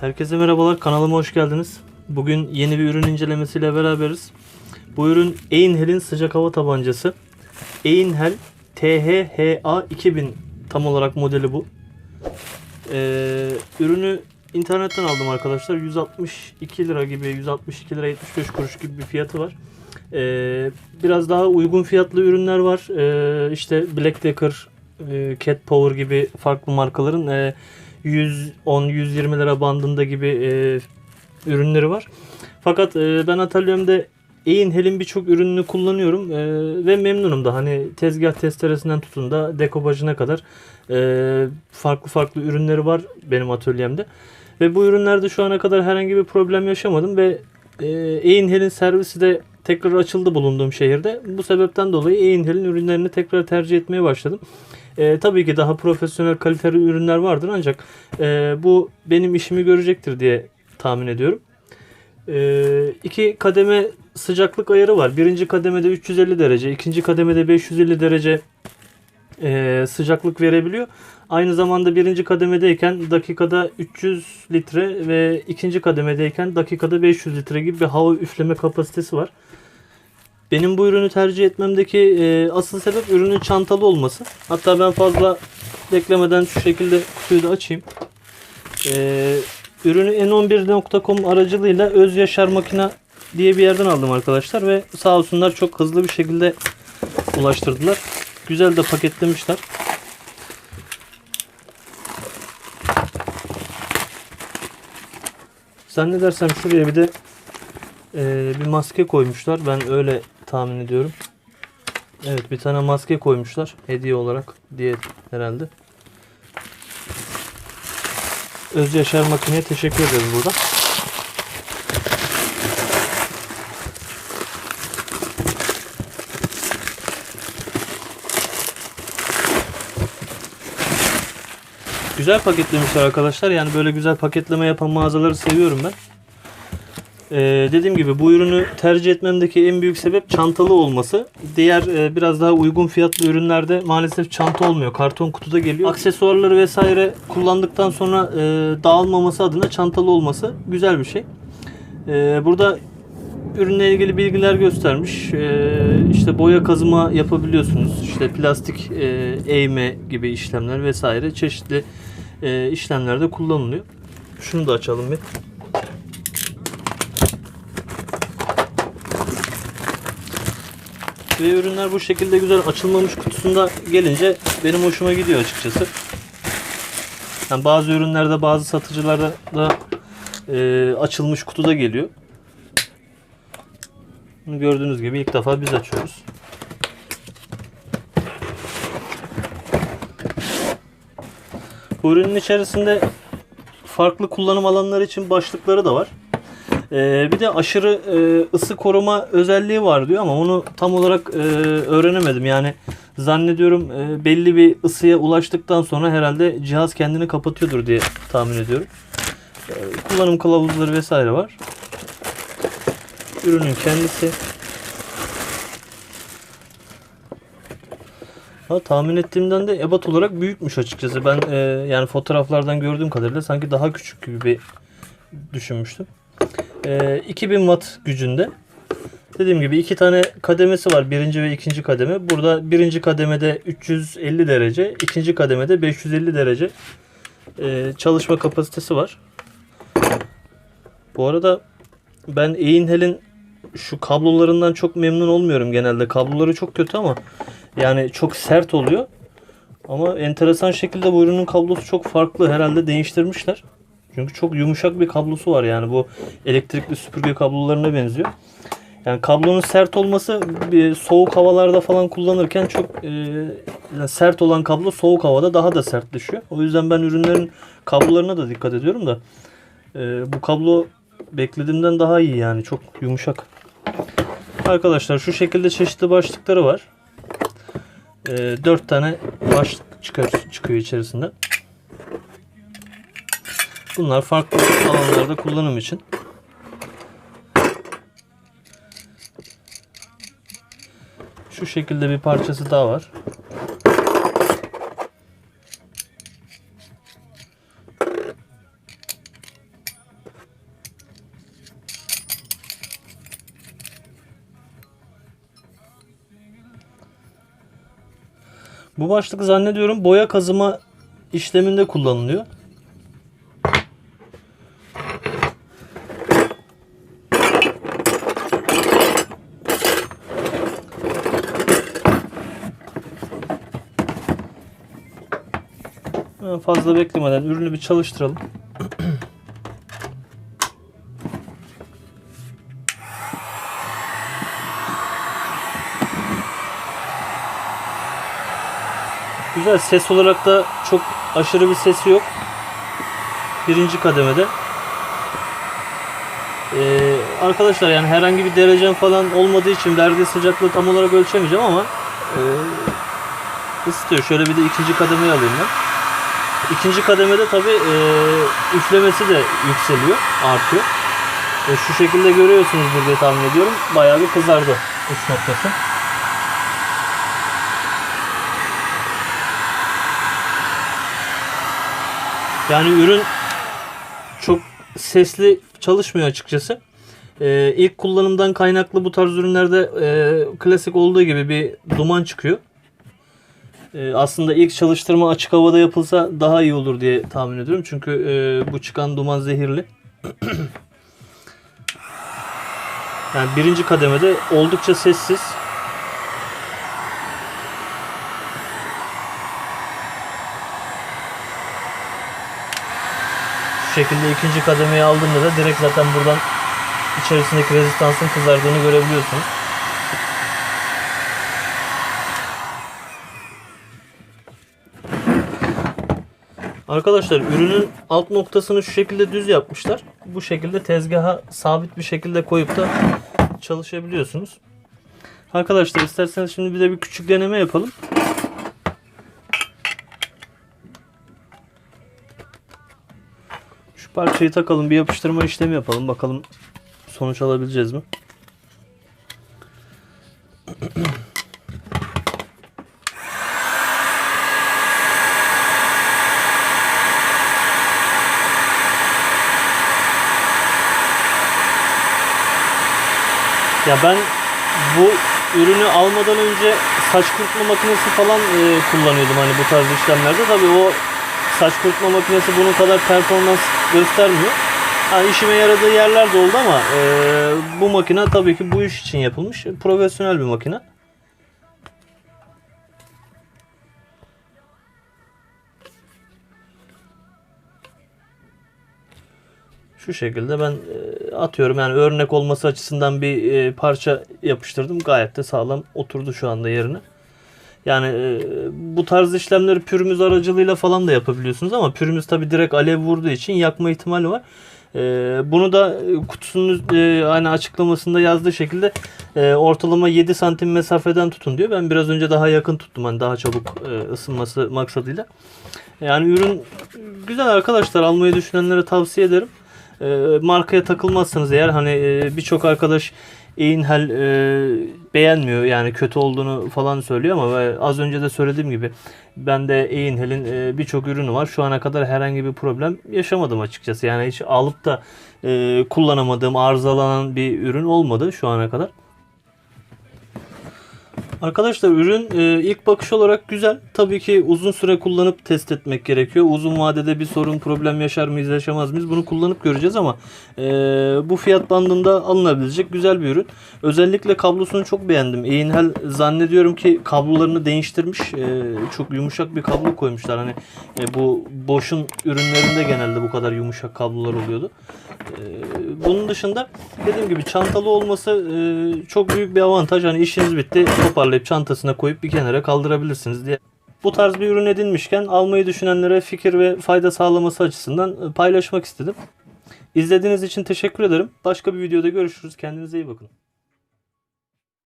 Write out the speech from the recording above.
Herkese merhabalar kanalıma hoş geldiniz. Bugün yeni bir ürün incelemesiyle beraberiz. Bu ürün Einhel'in sıcak hava tabancası. Einhel THHA 2000 tam olarak modeli bu. Ee, ürünü internetten aldım arkadaşlar. 162 lira gibi 162 lira 75 kuruş gibi bir fiyatı var. Ee, biraz daha uygun fiyatlı ürünler var. Ee, işte Black Decker, e, Cat Power gibi farklı markaların e, 110-120 lira bandında gibi e, ürünleri var. Fakat e, ben atölyemde Einhel'in birçok ürününü kullanıyorum e, ve memnunum da. Hani tezgah testeresinden tutun da dekopajına kadar e, farklı farklı ürünleri var benim atölyemde. Ve bu ürünlerde şu ana kadar herhangi bir problem yaşamadım ve e, Einhel'in servisi de tekrar açıldı bulunduğum şehirde. Bu sebepten dolayı Einhel'in ürünlerini tekrar tercih etmeye başladım. E, tabii ki daha profesyonel kaliteli ürünler vardır ancak e, bu benim işimi görecektir diye tahmin ediyorum. E, iki kademe sıcaklık ayarı var. Birinci kademede 350 derece, ikinci kademede 550 derece e, sıcaklık verebiliyor. Aynı zamanda birinci kademedeyken dakikada 300 litre ve ikinci kademedeyken dakikada 500 litre gibi bir hava üfleme kapasitesi var. Benim bu ürünü tercih etmemdeki e, asıl sebep ürünün çantalı olması. Hatta ben fazla beklemeden şu şekilde kutuyu da açayım. E, ürünü n11.com aracılığıyla Öz Yaşar Makina diye bir yerden aldım arkadaşlar ve sağ olsunlar çok hızlı bir şekilde ulaştırdılar. Güzel de paketlemişler. Zannedersem şuraya bir de e, bir maske koymuşlar. Ben öyle tahmin ediyorum. Evet bir tane maske koymuşlar hediye olarak diye herhalde. Öz Yaşar Makine'ye teşekkür ederiz burada. Güzel paketlemişler arkadaşlar. Yani böyle güzel paketleme yapan mağazaları seviyorum ben. Ee, dediğim gibi bu ürünü tercih etmemdeki en büyük sebep çantalı olması. Diğer e, biraz daha uygun fiyatlı ürünlerde maalesef çanta olmuyor. Karton kutuda geliyor. Aksesuarları vesaire kullandıktan sonra e, dağılmaması adına çantalı olması güzel bir şey. E, burada ürünle ilgili bilgiler göstermiş. E, işte boya kazıma yapabiliyorsunuz. İşte plastik e, eğme gibi işlemler vesaire çeşitli e, işlemlerde kullanılıyor. Şunu da açalım bir. Ve ürünler bu şekilde güzel açılmamış kutusunda gelince benim hoşuma gidiyor açıkçası. Yani bazı ürünlerde bazı satıcılarda da e, açılmış kutuda geliyor. Bunu gördüğünüz gibi ilk defa biz açıyoruz. Bu ürünün içerisinde farklı kullanım alanları için başlıkları da var. Ee, bir de aşırı e, ısı koruma özelliği var diyor ama onu tam olarak e, öğrenemedim. Yani zannediyorum e, belli bir ısıya ulaştıktan sonra herhalde cihaz kendini kapatıyordur diye tahmin ediyorum. E, kullanım kılavuzları vesaire var. Ürünün kendisi. Ha, tahmin ettiğimden de ebat olarak büyükmüş açıkçası. Ben e, yani fotoğraflardan gördüğüm kadarıyla sanki daha küçük gibi bir düşünmüştüm. E, 2000 watt gücünde. Dediğim gibi iki tane kademesi var. Birinci ve ikinci kademe. Burada birinci kademede 350 derece, ikinci kademede 550 derece e, çalışma kapasitesi var. Bu arada ben Einhel'in şu kablolarından çok memnun olmuyorum genelde. Kabloları çok kötü ama yani çok sert oluyor. Ama enteresan şekilde bu ürünün kablosu çok farklı. Herhalde değiştirmişler. Çünkü çok yumuşak bir kablosu var yani bu elektrikli süpürge kablolarına benziyor. Yani kablonun sert olması bir soğuk havalarda falan kullanırken çok e, yani sert olan kablo soğuk havada daha da sertleşiyor. O yüzden ben ürünlerin kablolarına da dikkat ediyorum da e, bu kablo beklediğimden daha iyi yani çok yumuşak. Arkadaşlar şu şekilde çeşitli başlıkları var. E, 4 tane başlık çıkar, çıkıyor içerisinde. Bunlar farklı alanlarda kullanım için. Şu şekilde bir parçası daha var. Bu başlık zannediyorum boya kazıma işleminde kullanılıyor. Hemen Fazla beklemeden ürünü bir çalıştıralım. Güzel ses olarak da çok aşırı bir sesi yok. Birinci kademede. Ee, arkadaşlar yani herhangi bir derecem falan olmadığı için verdiği sıcaklığı tam olarak ölçemeyeceğim ama e, ısıtıyor. Şöyle bir de ikinci kademeyi alayım ben. İkinci kademede tabi üflemesi de yükseliyor, artıyor. E, şu şekilde görüyorsunuzdur diye tahmin ediyorum. Bayağı bir kızardı uç noktası. Yani ürün çok sesli çalışmıyor açıkçası. Ee, ilk kullanımdan kaynaklı bu tarz ürünlerde e, klasik olduğu gibi bir duman çıkıyor. Ee, aslında ilk çalıştırma açık havada yapılsa daha iyi olur diye tahmin ediyorum. Çünkü e, bu çıkan duman zehirli. yani birinci kademede oldukça sessiz. Şu şekilde ikinci kademeyi aldığımda da direkt zaten buradan içerisindeki rezistansın kızardığını görebiliyorsunuz. Arkadaşlar ürünün alt noktasını şu şekilde düz yapmışlar. Bu şekilde tezgaha sabit bir şekilde koyup da çalışabiliyorsunuz. Arkadaşlar isterseniz şimdi bir de bir küçük deneme yapalım. Şu parçayı takalım bir yapıştırma işlemi yapalım. Bakalım sonuç alabileceğiz mi? Ya ben bu ürünü almadan önce saç kurutma makinesi falan e, kullanıyordum hani bu tarz işlemlerde. Tabii o saç kurutma makinesi bunun kadar performans göstermiyor. Ha, işime yaradığı yerler de oldu ama e, bu makine tabii ki bu iş için yapılmış. Profesyonel bir makine. Şu şekilde ben e, atıyorum yani örnek olması açısından bir e, parça yapıştırdım. Gayet de sağlam oturdu şu anda yerine. Yani e, bu tarz işlemleri pürümüz aracılığıyla falan da yapabiliyorsunuz ama pürümüz tabi direkt alev vurduğu için yakma ihtimali var. Bunu da kutusunun hani açıklamasında yazdığı şekilde ortalama 7 santim mesafeden tutun diyor. Ben biraz önce daha yakın tuttum hani daha çabuk ısınması maksadıyla. Yani ürün güzel arkadaşlar almayı düşünenlere tavsiye ederim. E, markaya takılmazsanız eğer hani e, birçok arkadaş Einhell e, beğenmiyor yani kötü olduğunu falan söylüyor ama ve az önce de söylediğim gibi ben de Einhell'in e, birçok ürünü var. Şu ana kadar herhangi bir problem yaşamadım açıkçası. Yani hiç alıp da e, kullanamadığım, arızalanan bir ürün olmadı şu ana kadar. Arkadaşlar ürün e, ilk bakış olarak güzel. Tabii ki uzun süre kullanıp test etmek gerekiyor. Uzun vadede bir sorun problem yaşar mıyız yaşamaz mıyız bunu kullanıp göreceğiz ama e, bu fiyat bandında alınabilecek güzel bir ürün. Özellikle kablosunu çok beğendim. Einhell zannediyorum ki kablolarını değiştirmiş. E, çok yumuşak bir kablo koymuşlar. Hani e, bu boşun ürünlerinde genelde bu kadar yumuşak kablolar oluyordu. E, bunun dışında dediğim gibi çantalı olması e, çok büyük bir avantaj. Hani işiniz bitti toparlayıp çantasına koyup bir kenara kaldırabilirsiniz diye. Bu tarz bir ürün edinmişken almayı düşünenlere fikir ve fayda sağlaması açısından e, paylaşmak istedim. İzlediğiniz için teşekkür ederim. Başka bir videoda görüşürüz. Kendinize iyi bakın.